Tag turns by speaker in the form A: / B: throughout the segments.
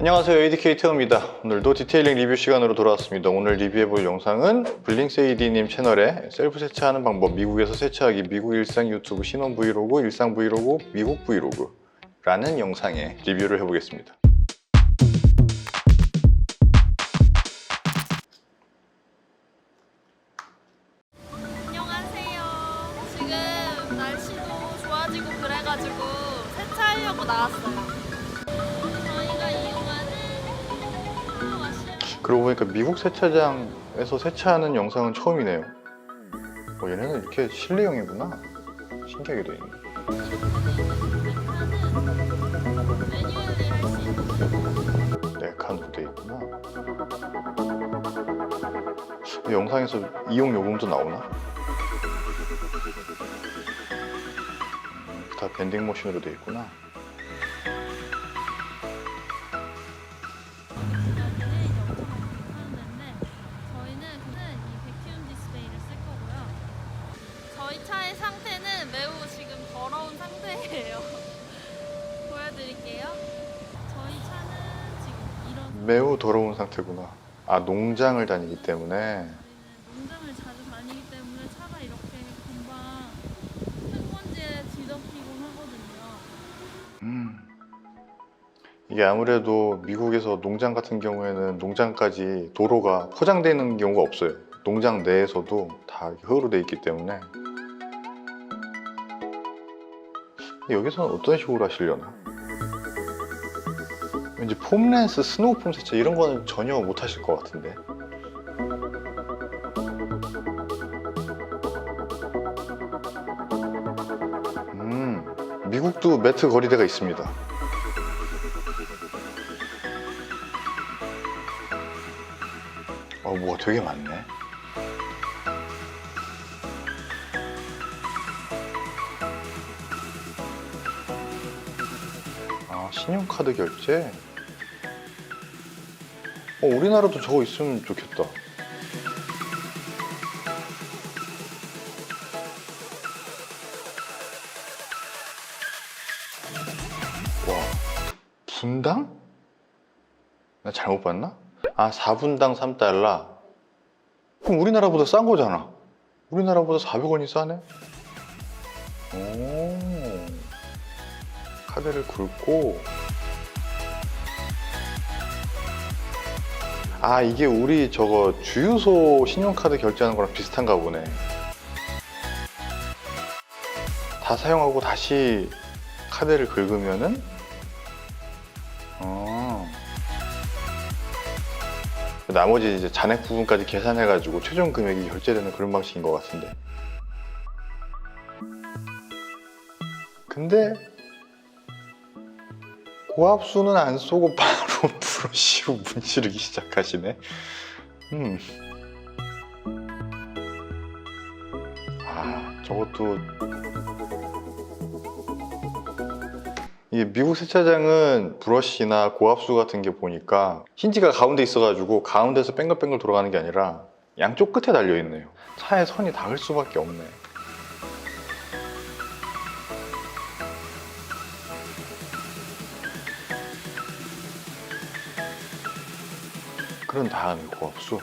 A: 안녕하세요 ADK 태호입니다 오늘도 디테일링 리뷰 시간으로 돌아왔습니다 오늘 리뷰해볼 영상은 블링세이디님 채널에 셀프 세차하는 방법 미국에서 세차하기 미국 일상 유튜브 신혼 브이로그 일상 브이로그 미국 브이로그 라는 영상에 리뷰를 해보겠습니다
B: 안녕하세요. 지금 날씨도 좋아지고 그래가지고 세차하려고 나왔어요.
A: 그러고 보니까 미국 세차장에서 세차하는 영상은 처음이네요. 어, 얘네는 이렇게 실내용이구나. 신기하게 돼 있네. 네 칸으로 돼 있구나. 이 영상에서 이용 요금도 나오나? 음, 다 밴딩 머신으로 돼 있구나
B: 매우 더러운
A: 상태구나 아 농장을 다니기 때문에
B: 농장을 자주 다니기 때문에 차가 이렇게 금방 흙먼지에 뒤덮이곤 하거든요.
A: 음. 이게 아무래도 미국에서 농장 같은 경우에는 농장까지 도로가 포장되어 있는 경우가 없어요. 농장 내에서도 다 흙으로 되어 있기 때문에 여기서는 어떤 식으로 하시려나? 왠지 폼랜스, 스노우 폼 세차 이런 거는 전혀 못 하실 것 같은데 음, 미국도 매트 거리대가 있습니다. 어, 뭐가 되게 많네. 아, 신용카드 결제? 어, 우리나라도 저거 있으면 좋겠다. 와, 분당? 나 잘못 봤나? 아, 4분당 3달러. 그럼 우리나라보다 싼 거잖아. 우리나라보다 400원이 싸네? 오. 카드를 긁고. 아, 이게 우리 저거 주유소 신용카드 결제하는 거랑 비슷한가 보네. 다 사용하고 다시 카드를 긁으면은 어. 나머지 이제 잔액 부분까지 계산해 가지고 최종 금액이 결제되는 그런 방식인 것 같은데. 근데 고압수는 안 쏘고 바로 브러쉬로 문지르기 시작하시네. 음. 아, 저것도 이게 미국 세차장은 브러쉬나 고압수 같은 게 보니까 힌지가 가운데 있어가지고 가운데서 뺑글뺑글 돌아가는 게 아니라 양쪽 끝에 달려 있네요. 차에 선이 닿을 수밖에 없네. 그런 다음에 고압수.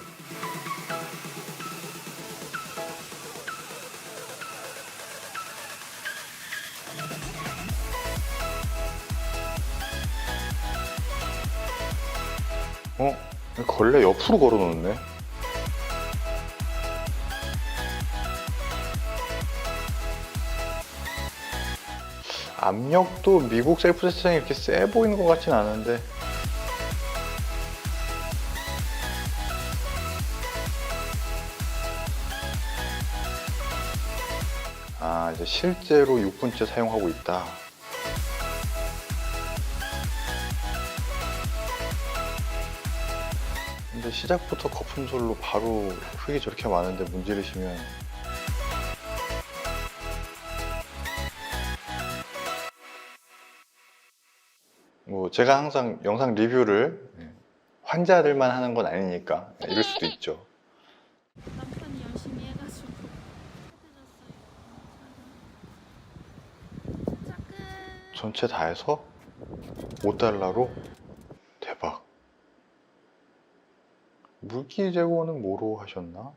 A: 어? 걸레 옆으로 걸어 놓네. 압력도 미국 셀프 세차장이 이렇게 세 보이는 것 같진 않은데. 실제로 6분째 사용하고 있다. 근데 시작부터 거품솔로 바로 흙이 저렇게 많은데 문지르시면 뭐 제가 항상 영상 리뷰를 환자들만 하는 건 아니니까 이럴 수도 있죠. 전체 다 해서 5달러로 대박 물기 제거는 뭐로 하셨나?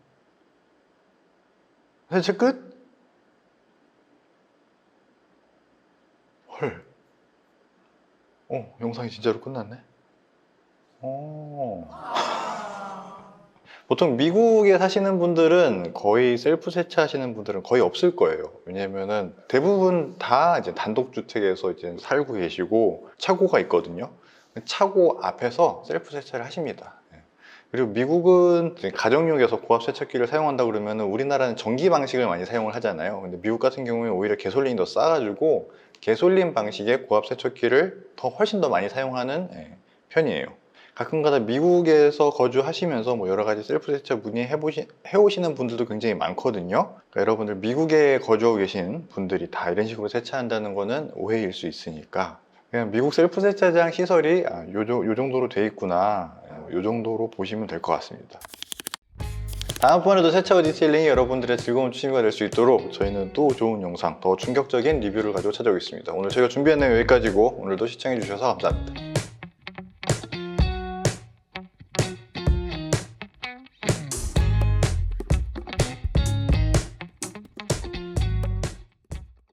A: 대체 끝? 헐. 어, 영상이 진짜로 끝났네. 어. 보통 미국에 사시는 분들은 거의 셀프 세차하시는 분들은 거의 없을 거예요. 왜냐면은 대부분 다 이제 단독주택에서 이제 살고 계시고 차고가 있거든요. 차고 앞에서 셀프 세차를 하십니다. 예. 그리고 미국은 가정용에서 고압 세차기를 사용한다 그러면 우리나라는 전기 방식을 많이 사용을 하잖아요. 근데 미국 같은 경우에 오히려 개솔린이 더 싸가지고 개솔린 방식의 고압 세척기를 더 훨씬 더 많이 사용하는 예, 편이에요. 가끔가다 미국에서 거주하시면서 뭐 여러 가지 셀프 세차 문의해 해오시는 분들도 굉장히 많거든요. 그러니까 여러분들 미국에 거주하고 계신 분들이 다 이런 식으로 세차한다는 거는 오해일 수 있으니까 그냥 미국 셀프 세차장 시설이 아, 요, 정- 요 정도로 돼 있구나 예, 요 정도로 보시면 될 것 같습니다. 다음번에도 세차와 디테일링이 여러분들의 즐거운 취미가 될 수 있도록 저희는 또 좋은 영상, 더 충격적인 리뷰를 가지고 찾아오겠습니다. 오늘 저희가 준비한 내용 여기까지고 오늘도 시청해 주셔서 감사합니다.